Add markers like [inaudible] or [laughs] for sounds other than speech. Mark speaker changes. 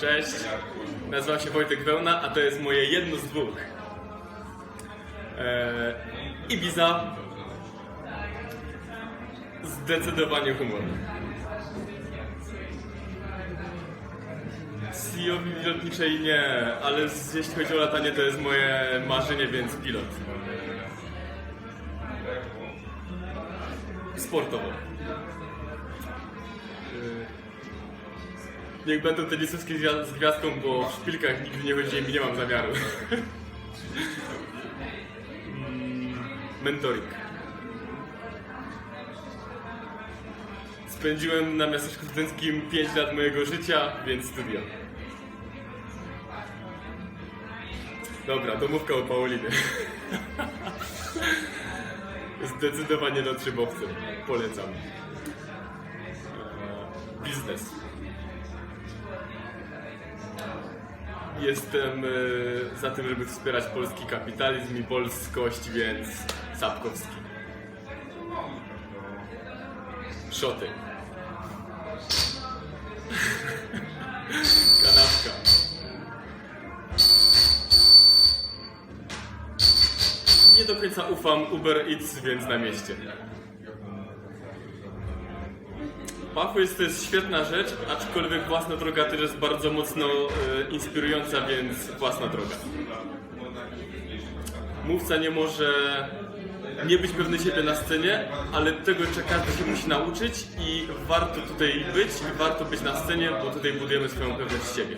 Speaker 1: Cześć, nazywam się Wojtek Wełna, a to jest moje jedno z dwóch. Eee, Ibiza. Zdecydowanie humor. CEO-wi lotniczej nie, ale jeśli chodzi o latanie, to jest moje marzenie, więc pilot. Sportowo. Niech będą tenisówki z gwia- z gwiazdką, bo w szpilkach nigdy nie chodziłem i nie mam zamiaru. Mm, Mentoring. Spędziłem na miasteczku studenckim 5 lat mojego życia, więc studia. Dobra, domówka o Paulinie. [laughs] Zdecydowanie not szybowcem. Polecam. Eee, Biznes. Jestem e, za tym, żeby wspierać polski kapitalizm i polskość, więc Sapkowski. Szoty. [laughs] Kanapka. Nie do końca ufam Uber Eats, więc na mieście. Pathways to jest świetna rzecz, aczkolwiek własna droga też jest bardzo mocno e, inspirująca, więc własna droga. Mówca nie może nie być pewny siebie na scenie, ale tego jeszcze każdy się musi nauczyć i warto tutaj być i warto być na scenie, bo tutaj budujemy swoją pewność siebie.